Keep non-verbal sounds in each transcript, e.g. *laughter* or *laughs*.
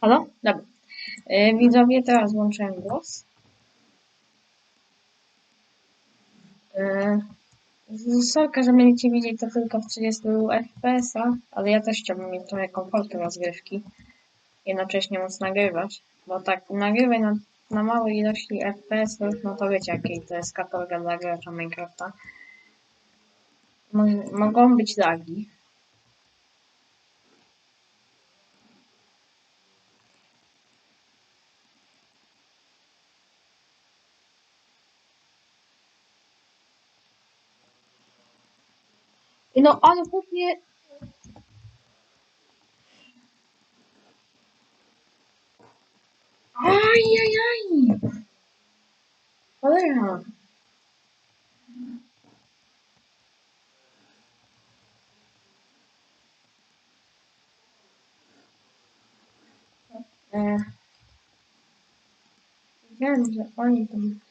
Halo? Dobra. E, Widzowie, teraz włączyłem głos. E, Sorka, że będziecie widzieć to tylko w 30 fps, ale ja też chciałbym mieć trochę komfortu rozgrywki. Jednocześnie móc nagrywać, bo tak nagrywaj na, na małej ilości FPS-ów, no to wiecie jakiej to jest katorga dla gracza Minecrafta. Mo- mogą być lagi. No ale chłopie... Ajajaj! Cholera! E, Wiem, że oni tam...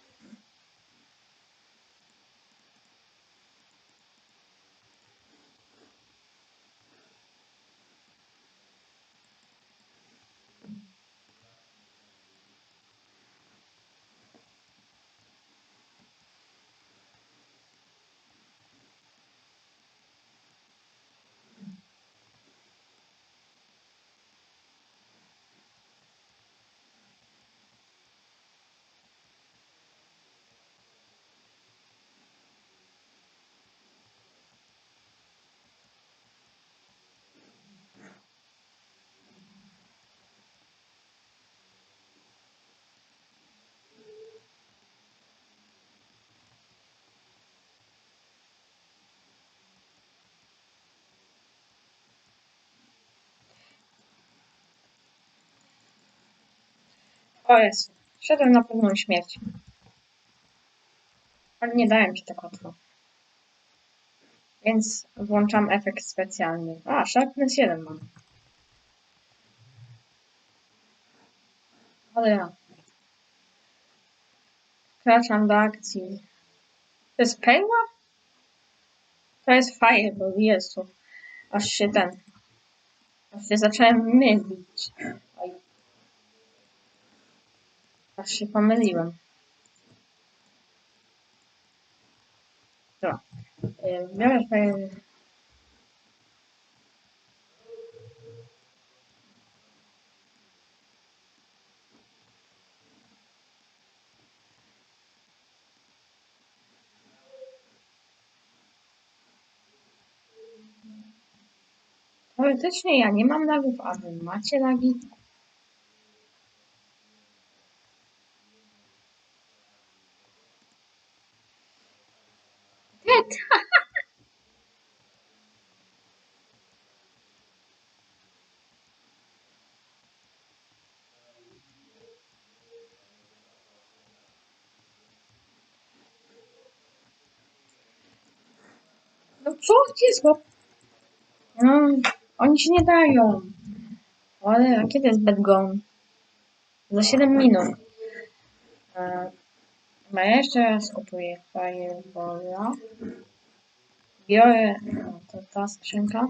O jest. Szedłem na pewną śmierć. Ale nie dałem ci tak łatwo. Więc włączam efekt specjalny. A, Sharpness 1 mam. Ale ja. Wkraczam do akcji. To jest perła? To jest Fireball, Jezu. Aż się ten... Aż się zacząłem mylić. Aż się pomyliłem. Y, Biorę Fire... Teoretycznie ja nie mam lagów, a wy macie lagi. No co jest chłop? No, oni się nie dają. Ale a kiedy jest bed gone? Za 7 minut. E, no ja jeszcze raz kupuję Firebola. Biorę... O, to ta skrzynka.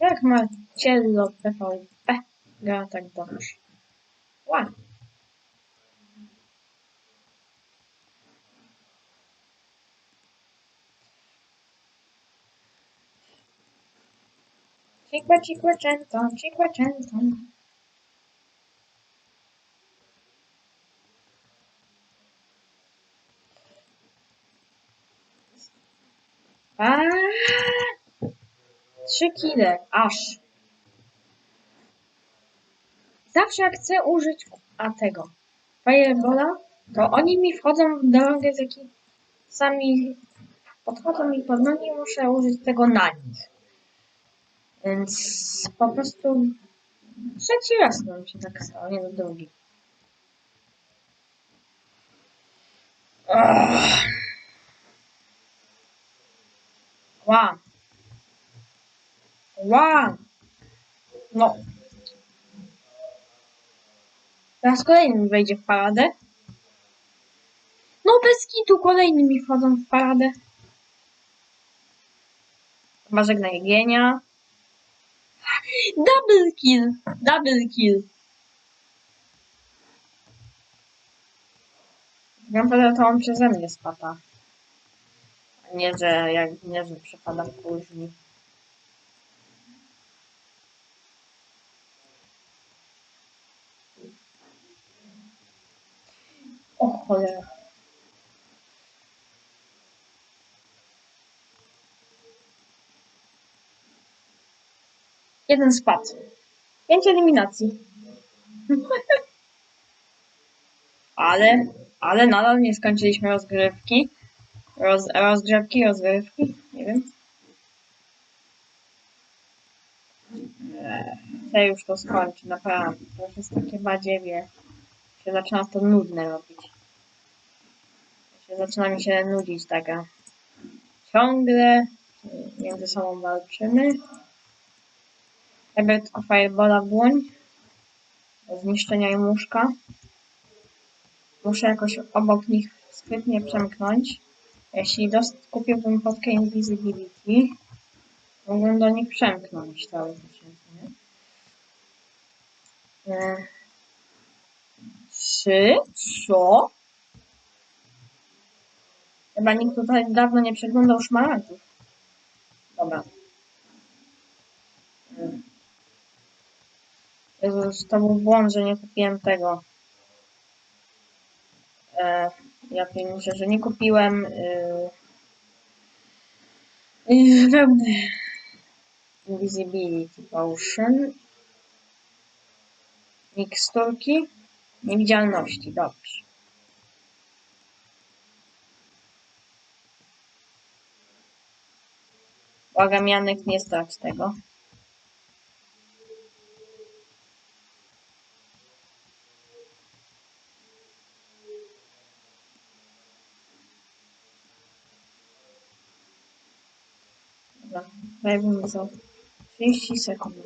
Jak Marcello PvP gra tak dobrze? Ła! Cinque cinquecento, cinquecento. Aaaa! Trzy kile, aż. Zawsze jak chcę użyć a tego Firebola, to oni mi wchodzą w drogę z jakich sami podchodzą mi pod nogi, muszę użyć tego na nich. Więc po prostu trzeci raz nam się tak stało, nie do drugi. Ugh. Ła. Ła. No. Teraz kolejny wejdzie w paradę. No bez kitu kolejny mi wchodzą w paradę. Chyba żegnaj Gienia. Double kill! Double kill! Naprawdę to on przeze mnie spada. Nie, że jak nie, że przepadam później. O cholera. Jeden spadł. Pięć eliminacji. *laughs* ale, ale nadal nie skończyliśmy rozgrywki. Roz, rozgrzewki, rozgrywki, nie wiem. Eee, Chcę już to skończyć, naprawdę. To jest takie badziewie. Się zaczyna to nudne robić. Zaczyna mi się nudzić taka. Ciągle między sobą walczymy. Biorę tylko Firebola. Do zniszczenia im łóżka. Muszę jakoś obok nich sprytnie przemknąć. Jeśli dost kupiłbym podkę Invisibility, mógłbym do nich przemknąć teoretycznie. nie? E, Trzy? Co? Chyba nikt tutaj dawno nie przeglądał szmaragdów. Dobra. Jezus, to był błąd, że nie kupiłem tego. E, ja myślę, że nie kupiłem yy, yy, Invisibility Potion. Miksturki niewidzialności, dobrze. Błagam Janek, nie strać tego. Dobra, dajmy za 30 sekund.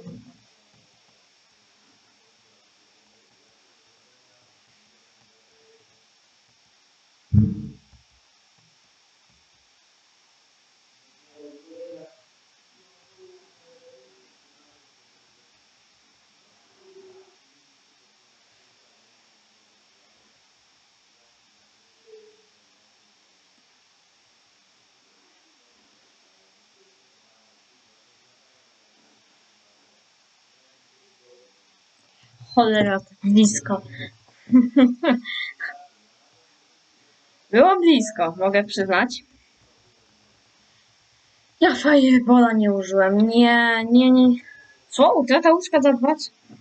Cholera, tak blisko. *laughs* Było blisko, mogę przyznać. Ja Firebola nie użyłem. Nie, nie, nie. Co? Utrata łóżka za dwa?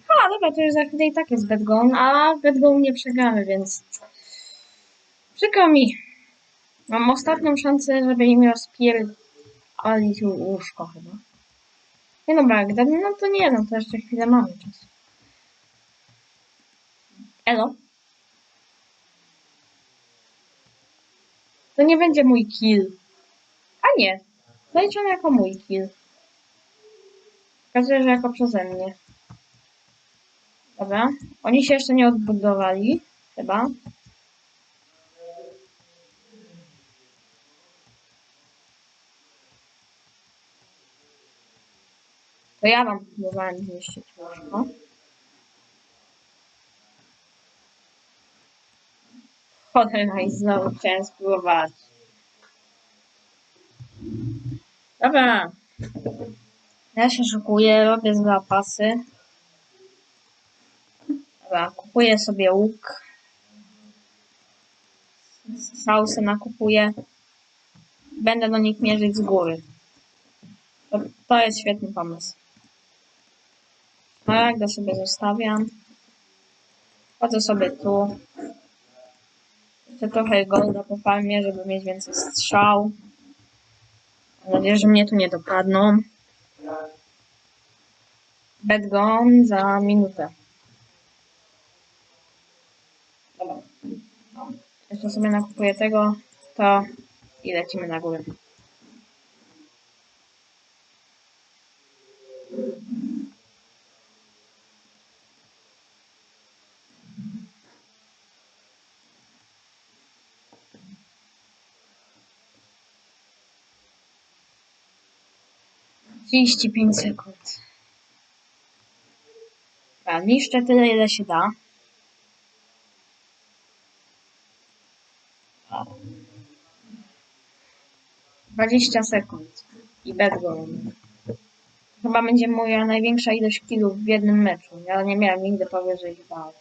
A, dobra, to już za chwilę i tak jest Bedgon, a Bedgon nie przegramy, więc... Przykro mi. Mam ostatnią szansę, żeby im rozpierdolić łóżko chyba. Nie dobra, gdyby, no to nie, no to jeszcze chwilę mamy czas. Elo? To nie będzie mój kill. A nie. Zaliczony jako mój kill. Pokazuje, że jako przeze mnie. Dobra. Oni się jeszcze nie odbudowali. Chyba. To ja wam próbowałem zniszczyć łóżko. Cholera i znowu chciałem spróbować. Dobra. Ja się szykuję, robię zapasy. Dobra, kupuję sobie łuk. Sausy nakupuję. Będę do nich mierzyć z góry. To, to jest świetny pomysł. Smaragda sobie zostawiam. Chodzę sobie tu. Chcę trochę golda po farmie, żeby mieć więcej strzał. Mam nadzieję, że mnie tu nie dopadną. Bed gone za minutę. Dobra. Jeszcze sobie nakupuję tego, to i lecimy na górę. Trzydzieści pięć sekund. Dobra, niszczę tyle, ile się da. Dwadzieścia sekund. I bedroom. Chyba będzie moja największa ilość killów w jednym meczu. Ja nie miałem nigdy powyżej chyba.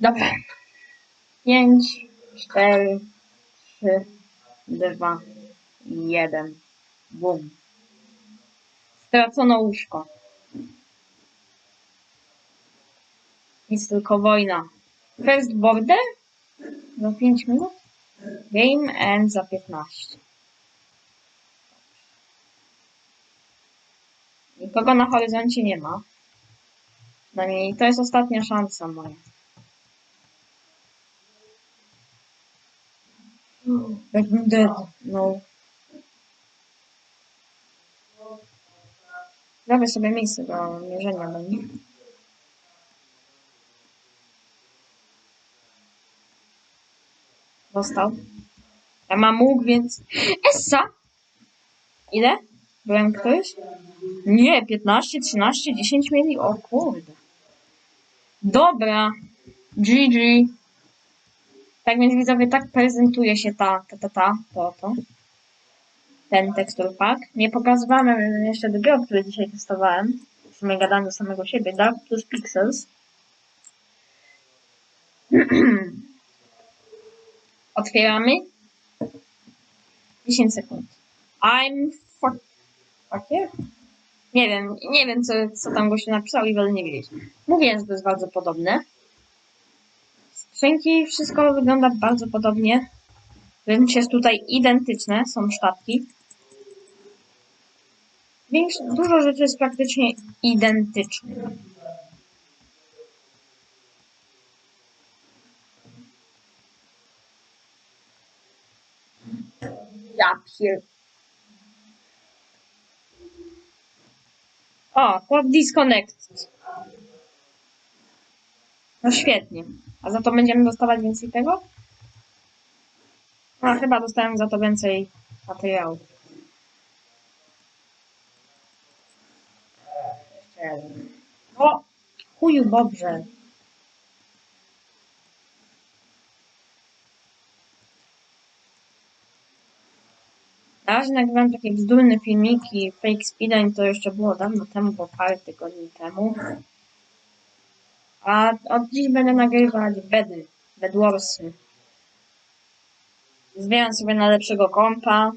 Dobra. Pięć, cztery, trzy, dwa, jeden. Bum. Stracono łóżko. Jest tylko wojna. First border? Za 5 minut? Game end za 15. Nikogo na horyzoncie nie ma. Przynajmniej to jest ostatnia szansa moja. Jakbym dead. No. Zrobię sobie miejsce do mierzenia do nich. Dostał. Ja mam łuk, więc... Essa! Ile? Byłem ktoś? Nie, 15, 13, 10 mieli? O kurde. Dobra. GG. Tak więc widzowie, tak prezentuje się ta, ta, ta, ta, to, to. Ten tekstur pack. Nie pokazywałem jeszcze drugiego, który dzisiaj testowałem. W sumie gadam do samego siebie. Dark plus Pixels. *clears throat* Otwieramy. 10 sekund. I'm fuck... Fucker? Nie wiem, nie wiem co, co tam gościu napisał i wolę nie wiedzieć. Mówię, że to jest bardzo podobne. Wszystko wygląda bardzo podobnie. Wręcz jest tutaj identyczne, są sztabki. Większ, dużo rzeczy jest praktycznie identycznych. Ja pier... O, chłop disconnected. No świetnie. A za to będziemy dostawać więcej tego? A, chyba dostałem za to więcej materiału. Jeszcze jeden. O! Chuju dobrze. Na razie nagrywam takie bzdurne filmiki, fake speedrun to jeszcze było dawno temu, bo parę tygodni temu. A od dziś będę nagrywać bedy, bedwarsy. Zbieram sobie na lepszego kompa.